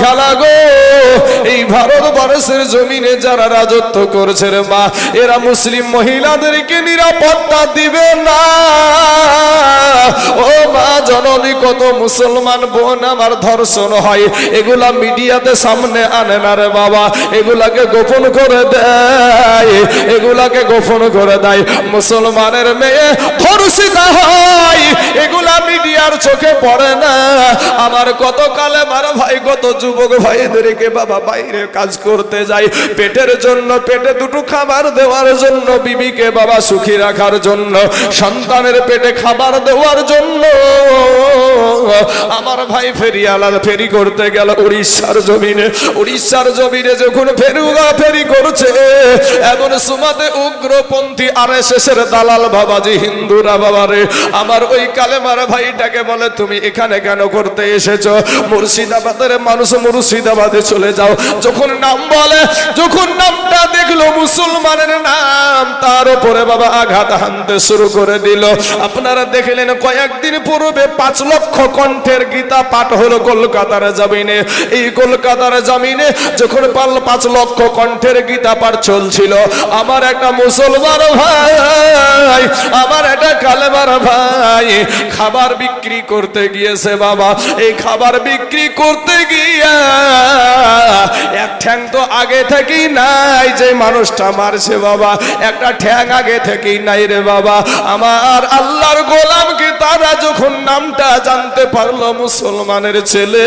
খেলা গো। ভারতবর্ষের জমিনে যারা রাজত্ব করছে রে মা, এরা মুসলিম মহিলাদেরকে নিরাপত্তা দিবে না। ও মা, জননী, কত মুসলমান বোন আমার ধর্ষণ হয়, এগুলা মিডিয়াতে সামনে আনে না রে বাবা, এগুলাকে গোপন করে দেয়, এগুলাকে গোপন করে দেয়। মুসলমানের মেয়ে ধর্ষিতা হয়, এগুলা মিডিয়ার চোখে পড়ে না। আমার কত কালে মারা ভাই কত যুবক ভাইদেরকে বাবা বাইরে কাজ করতে যায় পেটের জন্য পেটে দুটো খাবার দেওয়ার জন্য, বিবিকে বাবা সুখী রাখার জন্য, সন্তানের পেটে খাবার দেওয়ার জন্য। আমার ভাই ফেরি ফেরিয়ালা ফেরি করতে গেল উড়িষ্যার জমিনে। উড়িষ্যার জমিনে যখন ফেরুগা ফেরি করছে, এমন সুমাতে উগ্রপন্থী আর এর দালাল বাবাজি, হিন্দুরা বাবারে, আমার ওই কালেমার ভাইটাকে বলে, তুমি এখানে কেন করতে এসেছ? মুর্শিদাবাদের মানুষ মুর্শিদাবাদে চলে যাও যখন নাম বলে, যখন নামটা দেখল মুসলমানের নাম, তার উপরে বাবা আঘাত হানতে শুরু করে দিল। আপনারা দেখলেন কয়েকদিন পূর্বে পাঁচ লক্ষ কণ্ঠের গীতা পাঠ হলো কলকাতার জমিনে। এই কলকাতার জমিনে যখন পাল পাঁচ লক্ষ কণ্ঠের গীতা পাঠ চলছিল, আমার একটা মুসলমান ভাই, আমার একটা কালেমার ভাই খাবার বিক্রি করতে গিয়েছে বাবা। এই খাবার বিক্রি করতে গিয়া এক ঠ্যাং তো আগে থেকেই নাই যে মানুষটা মারছে বাবা। একটা ঠ্যাং আগে থেকেই নাই রে বাবা। আমার আল্লাহর গোলামকে তারা যখন নামটা জানতে পারল মুসলমানের ছেলে?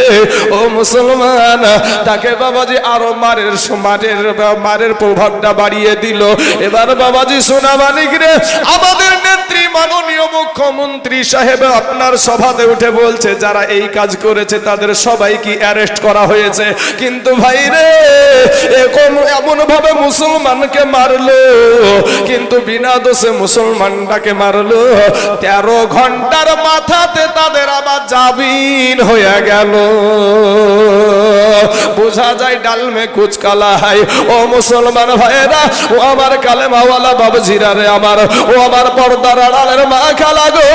ও মুসলমান, তাকে বাবাজি আরও মারের মারের মারের প্রভাবটা বাড়িয়ে দিল। এবার বাবাজি সোনা মানিক রে, আমাদের নেত্রী মাননীয় মুখ্যমন্ত্রী সাহেব আপনার সভাতে উঠে বলছে, যারা এই কাজ করেছে তাদের সবাই কি অ্যারেস্ট করা হয়েছে। কিন্তু ভাই এমন ভাবে মুসলমানকে মারলো, কিন্তু বিনা দোষে মুসলমানটাকে মারলো। তেরো ঘণ্টার মাথাতে তাদের আবার জামিন হয়ে গেল। বোঝা যায় ডাল মে কুচকালা ও মুসলমান ভাইয়েরা, ও আমার কালে মাওয়ালা বাবজিরা রে আমার, ও আমার পর্দার আড়ালের মা খালা গো।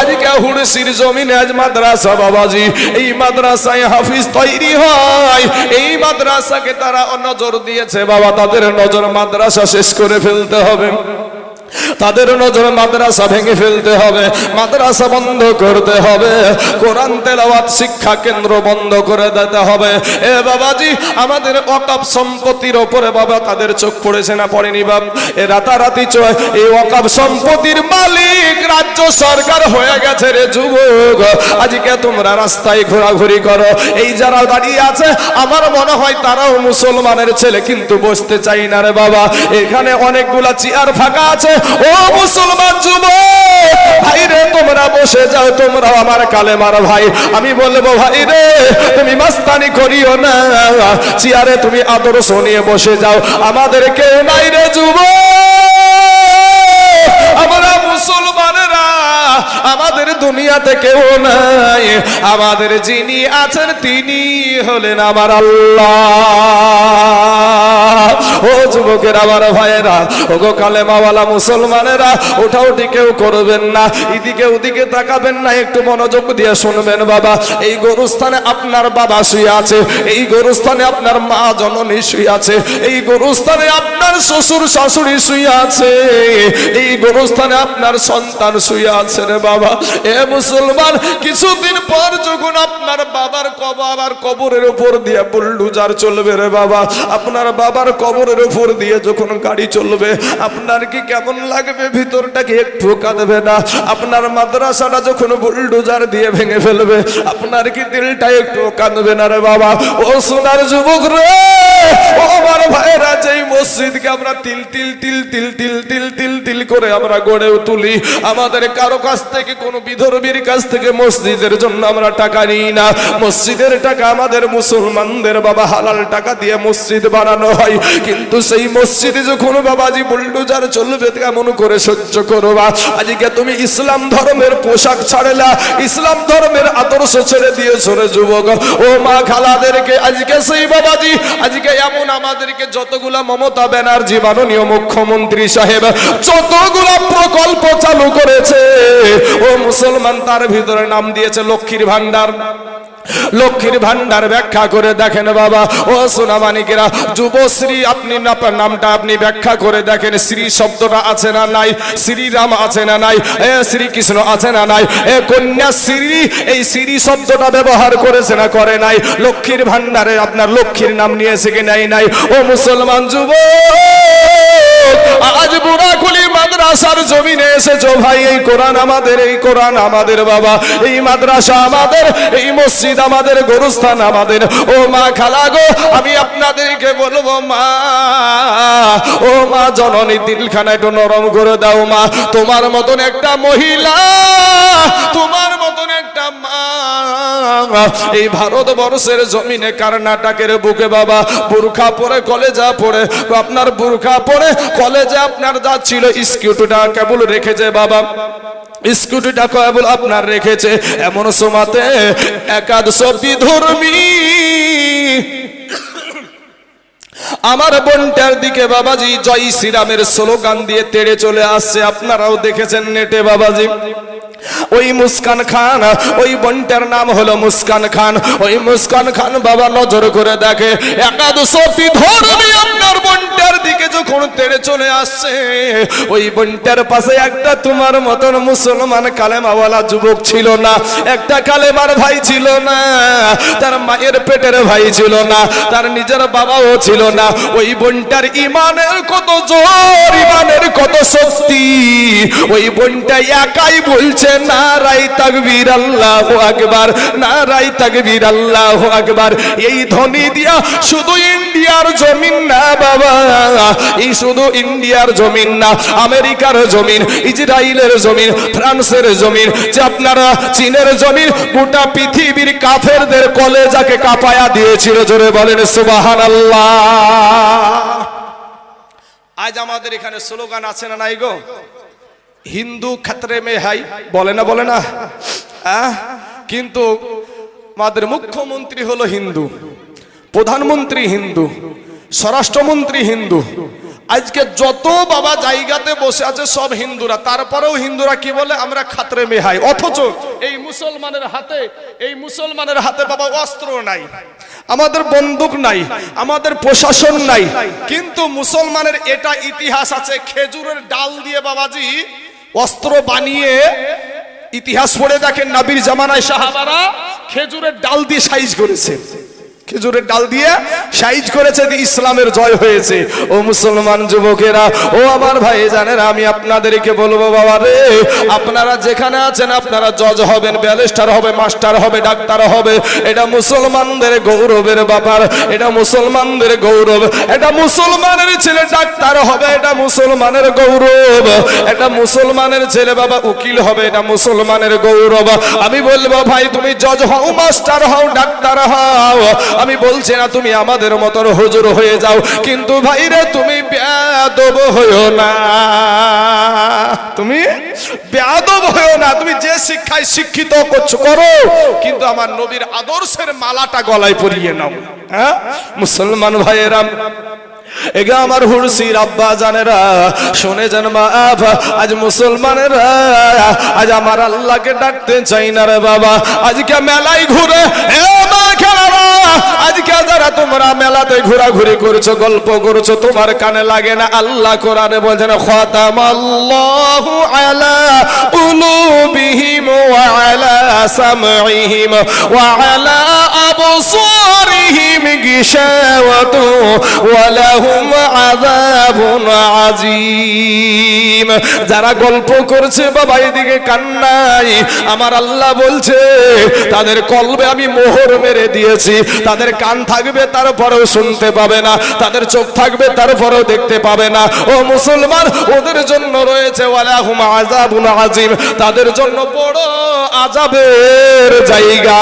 আজকে হুড়সির জমিনে আজ মাদ্রাসা বাবাজি, এই মাদ্রাসায় হাফিজ তৈরি হয়, এই মাদ্রাসাকে তারা নজর দিয়েছে। বাবা তাদের নজর মাদ্রাসা শেষ করে ফেলতে হবে। তাদের নজর মাদ্রাসা ভেঙে ফেলতে হবে, মাদ্রাসা বন্ধ করতে হবে, কোরআন তেলাওয়াত শিক্ষা কেন্দ্র বন্ধ করে দিতে হবে। এ বাবাজি, আমাদের অকাপ সম্পত্তির ওপরে বাবা, তাদের চোখ পড়েছে না পড়েনি বাব এ রাতারাতি চয় এই অকাপ সম্পত্তির মালিক রাজ্য সরকার হয়ে গেছে রে যুবক। আজকে তোমরা রাস্তায় ঘোরাঘুরি করো। এই যারা দাঁড়িয়ে আছে, আমার মনে হয় তারাও মুসলমানের ছেলে, কিন্তু বসতে চাই না রে বাবা। এখানে অনেকগুলা চেয়ার ফাঁকা আছে ও মুসলমান যুব ভাই রে তোমরা বসে যাও তোমরা আমার কালে কালেমার ভাই। আমি বলব ভাই রে তুমি মাস্তানি করিও না। চেয়ারে তুমি আদর্শ নিয়ে বসে যাও। আমাদের কেউ নাই রে যুব আমরা মুসলমানেরা আমাদের দুনিয়াতে কেউ নাই। আমাদের যিনি আছেন তিনি হলেন আমার আল্লাহ। ও যুবকের আমার ভাইয়েরা ও গো কালে মাওয়ালা মুসলমানেরা ওঠা উঠি কেউ করবেন না, এদিকে ওদিকে তাকাবেন না, একটু মনোযোগ দিয়ে শুনবেন বাবা। এই গরুস্থানে আপনার বাবা শুয়ে আছে, এই গরুস্থানে আপনার মা জননী শুয়ে আছে, এই গরুস্থানে আপনার শ্বশুর শাশুড়ি শুয়ে আছে, এই গরুস্থানে আপনার সন্তান শুয়ে আছে রে বাবা, এ মুসলমান, কিছুদিন পর যখন আপনার বাবার কবার কবরের উপর দিয়ে বুলডুজার চলবে রে বাবা, আপনার বাবার কবরের উপর দিয়ে যখন গাড়ি চলবে, আপনার কি কেমন লাগবে? ভিতরটা কি একটু কাঁদবে না? আপনার মাদ্রাসাটা যখন বুলডুজার দিয়ে ভেঙে ফেলবে, আপনার কি দিলটা একটু কাঁদবে না রে বাবা? ও সোনার যুবক রে! ও আমার ভাইরা, যেই মসজিদকে আমরা তিল তিল তিল তিল তিল তিল তিল তিল করে আমরা গড়েও তুলি, আমাদের কারও কাছ থেকে কোনো বিধর্মীর কাছ থেকে মসজিদের জন্য আমরা টাকা নিই না। মসজিদের টাকা আমাদের মুসলমানদের বাবা হালাল টাকা দিয়ে মসজিদ বানানো হয়। কিন্তু সেই মসজিদে যখন বাবাজি বুলডোজার চলবে কেমন করে সহ্য করবা? আজকে তুমি ইসলাম ধর্মের পোশাক ছাড়েলা, ইসলাম ধর্মের আদর্শ ছেড়ে দিয়েছ রে যুবক। ও মা খালাদেরকে, আজকে সেই বাবাজি, আজকে এমন আমাদেরকে যতগুলা মমতা ব্যানার্জি, মাননীয় মুখ্যমন্ত্রী সাহেব, যতগুলা প্রকল্প চালু করেছে ও মুসলমান তার ভিতরে নাম দিয়েছে লক্ষ্মীর ভান্ডার লক্ষ্মীর ভান্ডার ব্যাখ্যা করে দেখেন বাবা। ও সোনামানিকেরা যুবশ্রী, আপনি আপনার নামটা আপনি ব্যাখ্যা করে দেখেন, শ্রী শব্দটা আছে না নাই? শ্রীরাম আছে না নাই? এ শ্রীকৃষ্ণ আছে না নাই? এ কন্যা শ্রী, এই শ্রী শব্দটা ব্যবহার করেছে না করে নাই? লক্ষ্মীর ভান্ডারে আপনার লক্ষ্মীর নাম নিয়েছে কি নাই নাই? ও মুসলমান যুব আজ বুড়াকুলি মাদ্রাসার জমিনে এসেছ ভাই, এই কোরআন আমাদের, এই কোরআন আমাদের বাবা, এই মাদ্রাসা আমাদের, এই মসজিদ আমাদের গরুস্থান আমাদের। ও মা খালা গো, আমি আপনাদেরকে বলব, মা। ও মা, জননী দিলখানা একটু নরম করে দাও, মা। তোমার মতন একটা মহিলা, তোমার মতন একটা মা। এই ভারতবর্ষের জমিনে কর্ণাটকের বুকে বাবা, বুরখা পরে, কলেজা পরে আপনার বুরখা পরে কলেজে আপনার যা ছিল স্কুটিটা কেবল রেখেছে বাবা। স্কুটিটা কেবল আপনার রেখেছে, এমন সময়তে একাদশ বিধর্মী আমার বোনটার দিকে বাবাজি, জয় শ্রীরামের স্লোগান দিয়ে তেড়ে চলে আসছে, আপনারাও দেখেছেন নেটে বাবাজি। ওই মুস্কান খান, ওই বোনটার নাম হলো মুস্কান খান। ওই মুসকান খান বাবা নজর করে দেখে একাদশ ধর্মী যখন তেড়ে চলে আসছে, ওই বোনটার পাশে একটা তোমার মতন মুসলমান কালেমাওয়ালা যুবক ছিল না, একটা কালেমার ভাই ছিল না, তার মায়ের পেটের ভাই ছিল না, তার নিজের বাবাও ছিল না। ওই বোনটার ইমানের কত জোর, ইমানের কত শক্তি, ওই বোনটা একাই বলছে না রাই তাকবীর আল্লাহ আকবার না রাই তাকবীর আল্লাহ আকবার। এই ধ্বনি দিয়া শুধু ইন্ডিয়ার জমিন না বাবা এই শুধু ইন্ডিয়ার জমিন না, আমেরিকার জমিন, ইসরায়েলের জমিন, ফ্রান্সের জমিন, যে আপনারা চীনের জমিন, গোটা পৃথিবীর কাফেরদের কলেজাকে কাপায়া দিয়েছিল, জোরে বলেন সুবাহান আজ আমাদের এখানে স্লোগান আছে না নাই গো? হিন্দু খাতরে মে হাই, বলে না বলে না? কিন্তু আমাদের মুখ্যমন্ত্রী হলো হিন্দু, প্রধানমন্ত্রী হিন্দু স্বরাষ্ট্রমন্ত্রী হিন্দু। আজকে যত বাবা জায়গাতে বসে আছে সব হিন্দুরা। তারপরেও হিন্দুরা কি বলে? আমরা খাতরে মেহাই। অথচ এই মুসলমানের হাতে, এই মুসলমানের হাতে বাবা অস্ত্র নাই। আমাদের বন্দুক নাই, আমাদের প্রশাসন নাই। কিন্তু মুসলমানের এটা ইতিহাস আছে, খেজুরের ডাল দিয়ে বাবাজি অস্ত্র বানিয়ে ইতিহাস পড়ে দেখেন নাবির জামানায় সাহাবারা খেজুরের ডাল দিয়ে সাইজ করেছে। খেজুরের ডাল দিয়ে সাইজ করেছে ইসলামের জয় হয়েছে। ও মুসলমান যুবকেরা, ও আমার ভাই জানেন আমি আপনাদেরকে বলব বাবা রে, আপনারা যেখানে আছেন, আপনারা জজ হবেন, ব্যারিস্টার হবে, মাস্টার হবে, ডাক্তার হবে। এটা মুসলমানদের গৌরবের ব্যাপার, এটা মুসলমানদের গৌরব, এটা মুসলমানের ছেলে ডাক্তার হবে, এটা মুসলমানের গৌরব, এটা মুসলমানের ছেলে বাবা উকিল হবে, এটা মুসলমানের গৌরব। আমি বলব ভাই, তুমি জজ হও, মাস্টার হও, ডাক্তার হও। আমি বলছি না তুমি আমাদের মতন হুজুর হয়ে যাও, কিন্তু ভাইরে তুমি ব্যাদব হইও না। তুমি ব্যাদব হইও না, তুমি যে শিক্ষায় শিক্ষিত করছ, করো। কিন্তু আমার নবীর আদর্শের মালাটা গলায় পরিয়ে নাও। হ্যাঁ? মুসলমান ভাইয়েরাম এগা আমার হুরসির আব্বা জানেরা, শুনে যান মা আজ মুসলমানেরা, আজ আমার আল্লাহকে ডাকতে চাই না রে বাবা। আজকে মেলায় ঘুরে, এ মা খেলারা আজকে যারা তোমরা মেলাতে ঘোরাঘুরি করছ, গল্প করছ, তোমার কানে লাগে না, আল্লাহ কোরআনে খতাম আলা উলুবিহিম ওয়া আলা ওয়া আলা আবসারিহিম গিশাওয়াতু ওয়া লাহুম আযাবুন আযীম। যারা গল্প করছে, বাবা, এদিকে কান্নাই আমার আল্লাহ বলছে, তাদের কলবে আমি মোহর মেরে দিয়েছি, তাদের কান থাকবে, তারপরেও শুনতে পাবে না। তাদের চোখ থাকবে, তারপরেও দেখতে পাবে না। ও মুসলমান, ওদের জন্য রয়েছে আযীম। তাদের জন্য বড় আজাবের জায়গা।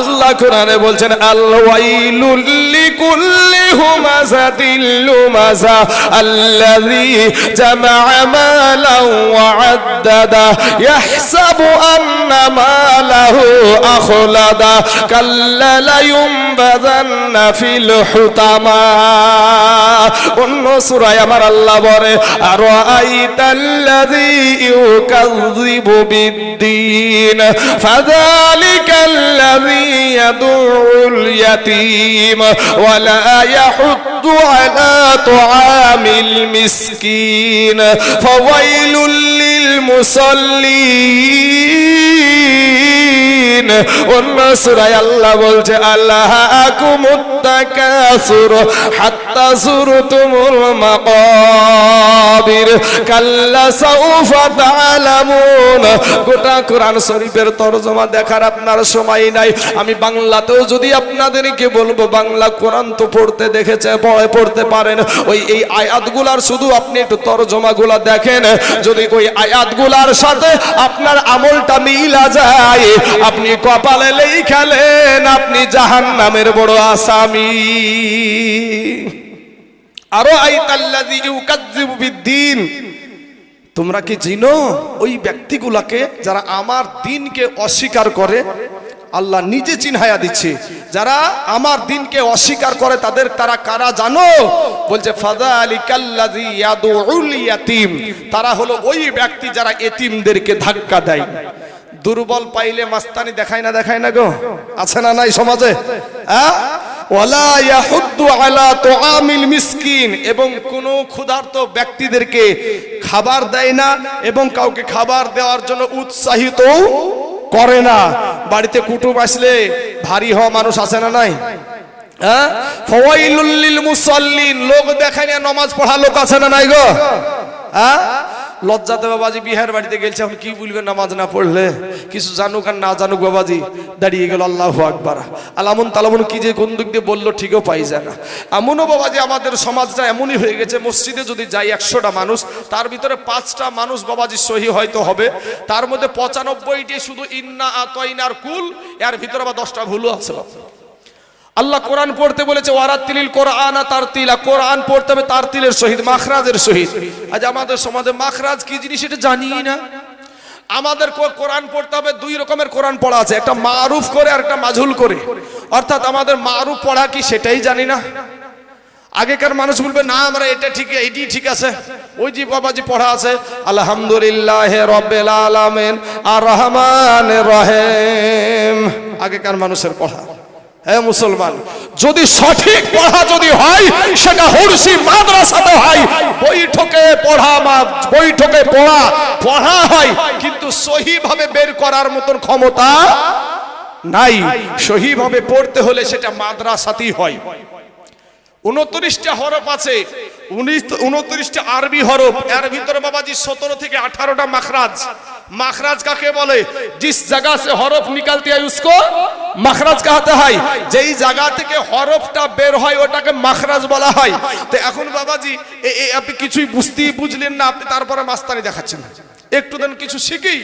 আল্লাহ কোরআনে বলছেন আল্লাইলুল লিকুল্লি হুমাযাতিল লুমাযা আল্লাযী জামা মালা ওয়া আদাদা ইয়াহসাবু আন্না মালাহু আখলাদা। কাল্লা লা ইউমবাযান্না ফিল হুতামা। অন্য সূরায় আমার আল্লাহ বলে আর আইতাল্লাযী ইউকাযযিবু বিদ্দীন? ফাযালিকাল الذي يدعو اليتيم ولا يحط তুআমিল মিসকিন ফাওয়াইলুল লিল মুসাল্লিন অন্য সুরায় আল্লাহ বলছে আল্লাহ আকুমুত্তাকাসুর হাত্তা সুরতুমুল মাকাবির কাল্লা সাউফা তাআলামুন গোটা কোরআন শরীফের তরজমা দেখার আপনার সময় নাই। আমি বাংলাতেও যদি আপনাদেরকে বলব, বাংলা কোরআন তো পড়তে দেখেছে, পড়ে পড়তে পারেন। ওই, এই আয়াতগুলার শুধু আপনি একটু তরজমাগুলা দেখেন। যদি ওই আয়াতগুলার সাথে আপনার আমলটা মিলা যায়, আপনি কপালে খেলেন আপনি জাহান নামের বড় আসামি। আরও আইতাল্লাযী তোমরা কি চিনো ওই ব্যক্তিগুলাকে যারা আমার দিনকে অস্বীকার করে আল্লাহ নিজে চিনহায়া দিচ্ছে। যারা আমার দিনকে অস্বীকার করে, তাদের তারা কারা জানো? বলছে তারা হলো ওই ব্যক্তি যারা এতিমদেরকে ধাক্কা দেয়। দুর্বল পাইলে মাস্তানি দেখায় না দেখায় না গো? আছে না নাই সমাজে? এবং কোন ক্ষুধার্ত ব্যক্তিদেরকে খাবার দেয় না, এবং কাউকে খাবার দেওয়ার জন্য উৎসাহিত করে না। বাড়িতে কুটুম আসলে ভারী হওয়া মানুষ আসে না নাই? হ্যাঁ? মুসাল্লিন, লোক দেখায় না, নমাজ পড়া লোক আছে না নাই গো? হ্যাঁ? লজ্জাতে বাবাজি, বিহার বাড়িতে গেছে এখন কি বলবে নামাজ না পড়লে? কিছু জানুক আর না জানুক বাবাজি, দাঁড়িয়ে গেল আল্লাহ আকবার। আলামুন তালামুন কি যে কোন দিক দিয়ে বলল, ঠিকও পাই যায় না। এমনও বাবাজি, আমাদের সমাজটা এমনই হয়ে গেছে, মসজিদে যদি যাই একশোটা মানুষ, তার ভিতরে পাঁচটা মানুষ বাবাজি সহি হয়তো হবে। তার মধ্যে পঁচানব্বইটি শুধু ইন্না আতইনার কুল, এর ভিতরে আবার দশটা ভুলও আছে বাবা। আল্লাহ কোরআন পড়তে বলেছে ওয়ারাতিলিল কোরআন তার তিলা কোরআন পড়তে হবে তার তিলের শহীদ মাখরাজের শহীদ আজ আমাদের সমাজে মাখরাজ কি জিনিস এটা জানি না। আমাদের কোরআন পড়তে হবে, দুই রকমের কোরআন পড়া আছে। একটা মারুফ করে আর একটা মাঝুল করে। অর্থাৎ আমাদের মারুফ পড়া কি সেটাই জানি না। আগেকার মানুষ বলবে, না, আমরা এটা ঠিক, এটি ঠিক আছে। ওই যে বাবা বাবাজি পড়া আছে, আলহামদুলিল্লাহ রব্বিল আলামিন আর রহমান রহিম। আগেকার মানুষের পড়া। হ্যাঁ মুসলমান, যদি সঠিক পড়া যদি হয়, সেটা হরসি মাদ্রাসাতে হয়। বৈঠকে পড়া বৈঠকে পড়া পড়া হয়, কিন্তু সহিভাবে বের করার মতন ক্ষমতা নাই। সহিভাবে পড়তে হলে সেটা মাদ্রাসাতেই হয়। উনত্রিশটা হরফ আছে। উনিশ উনত্রিশটা আরবি হরফ। এর ভিতরে বাবাজি সতেরো থেকে আঠারোটা মাখরাজ। মাখরাজ কাকে বলে? জিস জায়গা সে হরফ নিকালতে হয় উসকো মাখরাজ কাহাতে হয়। যেই জায়গা থেকে হরফটা বের হয়, ওটাকে মাখরাজ বলা হয়। তো এখন বাবাজি আপনি কিছুই বুঝতেই বুঝলেন না, আপনি তারপরে মাস্তানি দেখাচ্ছেন। একটু দেন কিছু শিখেই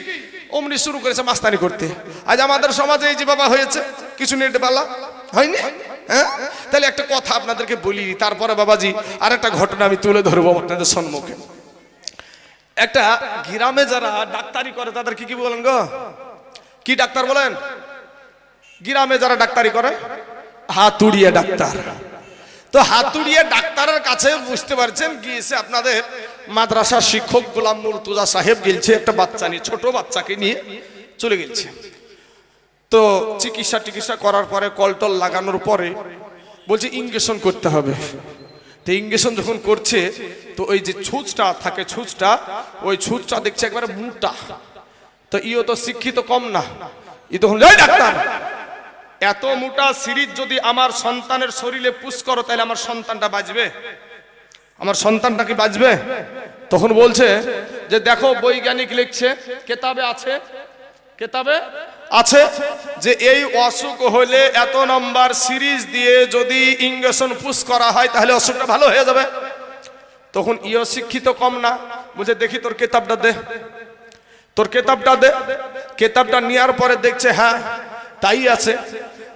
অমনি শুরু করেছে মাস্তানি করতে। আজ আমাদের সমাজে এই যে বাবা হয়েছে, কিছু নেট পালা হয়নি? হ্যাঁ? তাহলে একটা কথা আপনাদেরকে বলি, তারপরে বাবাজি আর একটা ঘটনা আমি তুলে ধরবো আপনাদের সম্মুখে। একটা গ্রামে যারা ডাক্তারি করে, তাদের কি কি বলেন গো? কি ডাক্তার বলেন? গ্রামে যারা ডাক্তারি করে, হাতুড়িয়া ডাক্তার। তো হাতুড়িয়া ডাক্তারের কাছে বুঝতে পারছেন, গিয়েছে আপনাদের মাদ্রাসার শিক্ষক গোলাম মুর্তুজা সাহেব, গেলছে একটা বাচ্চা নিয়ে, ছোট বাচ্চাকে নিয়ে চলে গেছে তো চিকিৎসা টিকিৎসা করার পরে কলটল লাগানোর পরে বলছে ইঞ্জেকশন করতে হবে। তো ইঞ্জেকশন যখন করছে, তো ওই যে ছুঁচটা থাকে ছুঁচটা, ওই ছুঁচটা দেখছে একবারে মোটা। তো ইও তো শিক্ষিত কম না। ই তখন, "এই ডাক্তার, এত মোটা সিরিজ যদি আমার সন্তানের শরীরে পুশ করো, তাহলে আমার সন্তানটা বাঁচবে? আমার সন্তানটা কি বাঁচবে? তখন বলছে যে, দেখো বৈজ্ঞানিক লিখছে, কেতাবে আছে, কেতাবে আছে যে এই অসুখ হলে এত নম্বর সিরিজ দিয়ে যদি ইঞ্জেকশন পুশ করা হয়, তাহলে অসুখটা ভালো হয়ে যাবে। তখন ইও শিক্ষিত কম না। বুঝে দেখি তোর কেতাবটা দে। তোর কেতাবটা দে। কেতাবটা নেওয়ার পরে দেখছে হ্যাঁ তাই আছে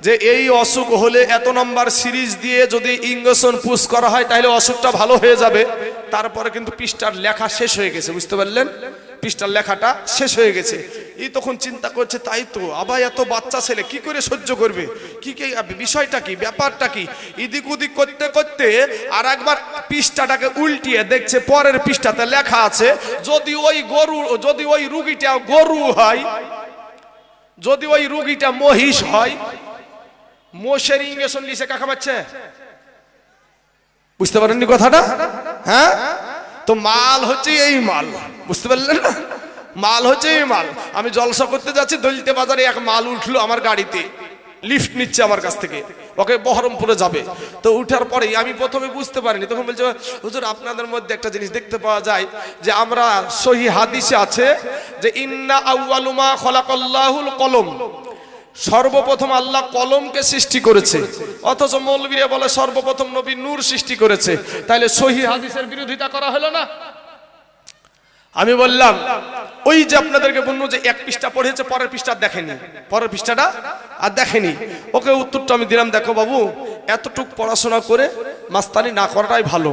যে এই অসুখ হলে এত নম্বর সিরিজ দিয়ে যদি ইঞ্জেকশন পুশ করা হয়, তাহলে অসুখটা ভালো হয়ে যাবে। তারপরে কিন্তু পৃষ্ঠার লেখা শেষ হয়ে গেছে, বুঝতে পারলেন? পৃষ্ঠার লেখাটা শেষ হয়ে গেছে। এই তখন চিন্তা করছে, তাই তো, আবার এত বাচ্চা ছেলে, কি করে সহ্য করবে? কি কি বিষয়টা কি, ব্যাপারটা কি? ইদিক উদিক করতে করতে আর একবার পৃষ্ঠাটাকে উল্টিয়ে দেখছে, পরের পৃষ্ঠাতে লেখা আছে, যদি ওই গরু, যদি ওই রুগীটা গরু হয়, যদি ওই রুগীটা মহিষ হয়, মোষের ইঞ্জেকশন লিসে কাকা পাচ্ছে বুঝতে পারেননি কথাটা? হ্যাঁ? তো মাল হচ্ছে এই মাল। বুঝতে পারলেন না? মাল হচ্ছে এই মাল। আমি জলসা করতে যাচ্ছি, দলিতে বাজারে এক মাল উঠল আমার গাড়িতে। লিফট নিচ্ছে আমার কাছ থেকে। ওকে বহরমপুরে যাবে। তো উঠার পরেই আমি প্রথমে বুঝতে পারিনি। তখন বলছে, হুজুর, আপনাদের মধ্যে একটা জিনিস দেখতে পাওয়া যায় যে আমরা সহি হাদিসে আছে যে, ইন্না আউয়ালুমা খলাকাল্লাহুল কলম। সর্বপ্রথম আল্লাহ কলমকে সৃষ্টি করেছে। অথচ মৌলবীরা বলে, সর্বপ্রথম নবী নূর সৃষ্টি করেছে। তাহলে সহি হাদিসের বিরোধিতা করা হলো না? আমি বললাম, ওই যে আপনাদেরকে বলল যে এক পৃষ্ঠা পড়েছে, পরের পৃষ্ঠা দেখেনি। পরের পৃষ্ঠাটা আর দেখেনি। ওকে উত্তরটা আমি দিলাম, দেখো বাবু, এতটুক পড়াশোনা করে মাস্তানি না করাটাই ভালো।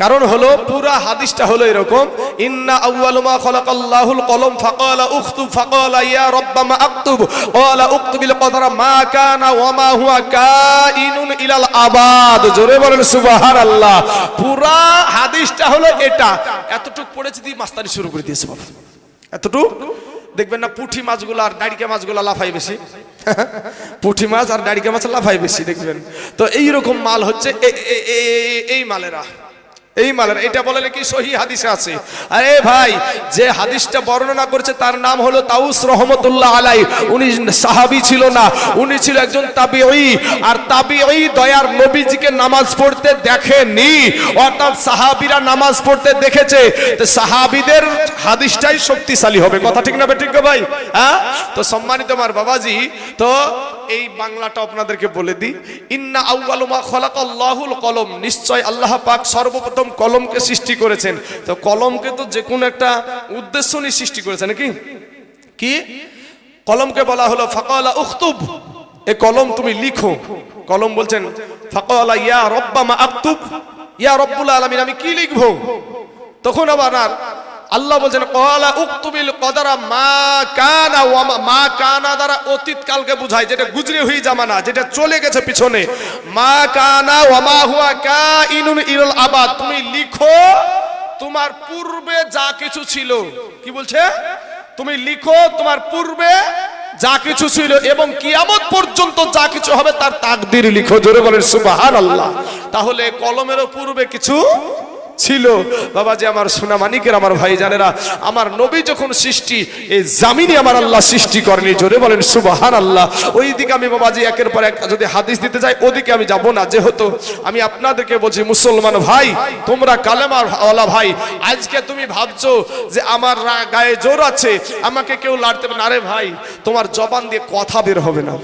কারণ হলো পুরা হাদিসটা হলো এরকম, ইন্না আউয়ালু মা খালাকাল্লাহুল কলম ফাকালা উকতুব ফাকালা ইয়া রাব্বা মা আকতুব, ক্বালা উকতুবিল কদরা মা কানা ওয়া মা হুয়া কাইনুন ইলাল আবাদ। জোরে বলেন সুবহানাল্লাহ। পুরা হাদিসটা হলো এটা। এতটুক পড়েছি দিয়ে মাস্তানি শুরু করে দিয়েছে বাবা। এতটুক? দেখবেন না পুঁটি মাছগুলো আর ডাড়িকা মাছগুলো লাফাই বেশি। পুঁটি মাছ আর ডাড়িকা মাছ লাফাই বেশি, দেখবেন। তো এইরকম মাল হচ্ছে এই মালেরা। এই মালের, এটা বলে নাকি সহি হাদিসে আছে। আরে ভাই, যে হাদিসটা বর্ণনা করেছে তার নাম হলো তাউস রহমতুল্লাহ আলাই। উনি সাহাবী ছিল না, উনি ছিল একজন তাবিঈ। আর তাবিঈ দয়ার নবীজিকে নামাজ পড়তে দেখেনি, অর্থাৎ সাহাবীরা নামাজ পড়তে দেখেছে। তো সাহাবীদের হাদিসটাই শক্তিশালী হবে। কথা ঠিক না বেঠিক ভাই? হ্যাঁ? তো সম্মানিত আমার বাবাজি, তো এই বাংলাটা আপনাদেরকে বলে দিই। ইন্না আউয়ালু মা খালাকাল্লাহুল কলম। নিশ্চয় আল্লাহ পাক সর্বপ্রথম কলমকে সৃষ্টি করেছেন। তো কলমকে তো যে কোনো একটা উদ্দেশ্য নিয়ে সৃষ্টি করেছেন নাকি? কি? কলমকে বলা হলো, ফাকালা উখতুব। এ কলম তুমি লিখো। কলম বলছেন, ফাকালা ইয়া রব্বা মা আক্তুব ইয়া রব্বুল আলামিন, আমি কি লিখব? তখন আবার আর আল্লাহ বলছেন কলা উক্তুবিল কদারা মা কানা ওয়া মা- কানা দ্বারা অতীত কালকে বুঝায়, যেটা গুজরে হয়ে জামানা যেটা চলে গেছে পিছনে। মা কানা ওয়া মা হুয়া কাইনুন ইরল আবাদ। তুমি লিখো, তোমার পূর্বে যা কিছু ছিল। কি বলছে? তুমি লিখো, তোমার পূর্বে যা কিছু ছিল এবং কিয়ামত পর্যন্ত যা কিছু হবে তার তাকদির লিখো। জোরে বলেন, সুবহানাল্লাহ। তাহলে কলমেরও পূর্বে কিছু ছিল। বাবাজি, আমার সোনা মানিকের আমার ভাই জানেরা আমার নবী যখন সৃষ্টি, এই জামিনে আমার আল্লাহ সৃষ্টি করেনি। জোরে বলেন সুবাহান আল্লাহ ওই দিকে আমি বাবাজি, একের পর এক যদি হাদিস দিতে যাই, ওদিকে আমি যাব না। যেহেতু আমি আপনাদেরকে বলছি, মুসলমান ভাই, তোমরা কালেমার ওয়ালা ভাই, আজকে তুমি ভাবছ যে আমার গায়ে জোর আছে, আমাকে কেউ লাড়তে না। রে ভাই, তোমার জবান দিয়ে কথা বের হবে না।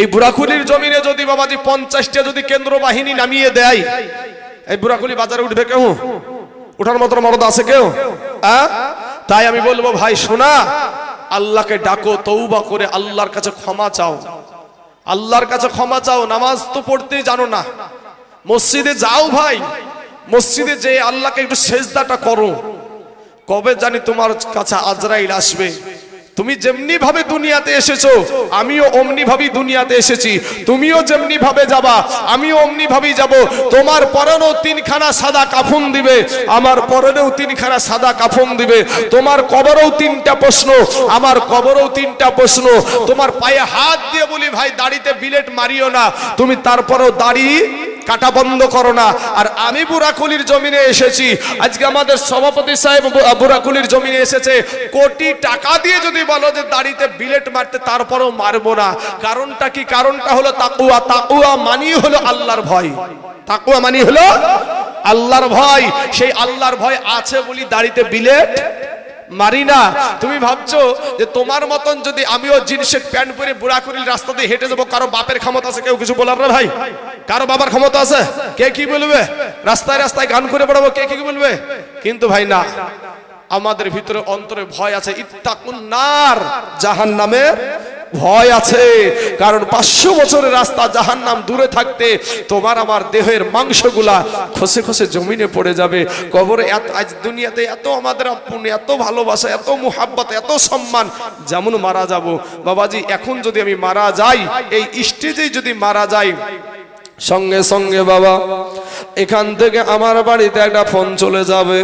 এই বুড়াকুলির জমিনে যদি বাবাজি পঞ্চাশটা যদি কেন্দ্র বাহিনী নামিয়ে দেয় এই বুড়াকুলি বাজারে উঠবে কেউ? উঠার মতো মরদ আছে কেউ? তাই আমি বলব, ভাই, শোনা, আল্লাহকে ডাকো তৌবা করে আল্লাহর কাছে ক্ষমা চাও। আল্লাহর কাছে ক্ষমা চাও, নামাজ তো পড়তে জানো না। মসজিদে যাও ভাই, মসজিদে যে আল্লাহকে একটু সেজদাটা করো। কবে জানি তোমার কাছে আজরাইল আসবে। তুমি যেমনি ভাবে দুনিয়াতে এসেছ, আমিও অমনি ভাবেই দুনিয়াতে এসেছি। তুমিও যেমনি ভাবে যাবা, আমিও অমনি ভাবেই যাব। তোমার পরনেও তিনখানা সাদা কাফন দিবে, আমার পরনেও তিনখানা সাদা কাফন দিবে। তোমার কবরেও তিনটা প্রশ্ন, আমার কবরেও তিনটা প্রশ্ন। তোমার পায়ে হাত দিয়ে বলি, ভাই, দাড়িতে বিলেট মারিও না। তুমি তারপরেও দাড়ি কাটা বন্ধ করো না। আর আমি বুড়াকুলির জমিনে এসেছি। আজকে আমাদের সভাপতি সাহেব বুড়াকুলির জমিনে এসেছে। কোটি টাকা দিয়ে যদি বলো যে দাড়িতে বিলেট মারতে, তারপরেও মারবো না। কারণটা কি? কারণটা হলো তাকুয়া তাকুয়া মানি হলো আল্লাহর ভয়। তাকুয়া মানি হলো আল্লাহর ভয়। সেই আল্লাহর ভয় আছে বলি দাড়িতে বিলেট মারি না। তুমি ভাবছ যে তোমার মতন যদি আমিও জিন্সের প্যান্ট পরে বুড়াকুড়ির রাস্তা দিয়ে হেঁটে যাব, কারও বাপের ক্ষমতা আছে, কেউ কিছু বলার না ভাই? কারও বাবার ক্ষমতা আছে? কে কি বলবে? রাস্তায় রাস্তায় গান করে বেড়াবো, কে কি বলবে? কিন্তু ভাই না, আমাদের ভিতরে অন্তরে ভয় আছে। ইত্তাকুন নার জাহান নামের ভয় আছে। কারণ পাঁচশো বছরের রাস্তা জাহান নাম দূরে থাকতে তোমার আমার দেহের মাংসগুলা খসে খসে জমিনে পড়ে যাবে। কবরে এত, আজ দুনিয়াতে এত আমাদের আপন এত ভালোবাসা, এত মুহাব্বত, এত সম্মান, যেমন মারা যাব। বাবাজি, এখন যদি আমি মারা যাই, এই স্টেজেই যদি মারা যাই সঙ্গে সঙ্গে বাবা এখান থেকে আমার বাড়িতে একটা ফোন চলে যাবে।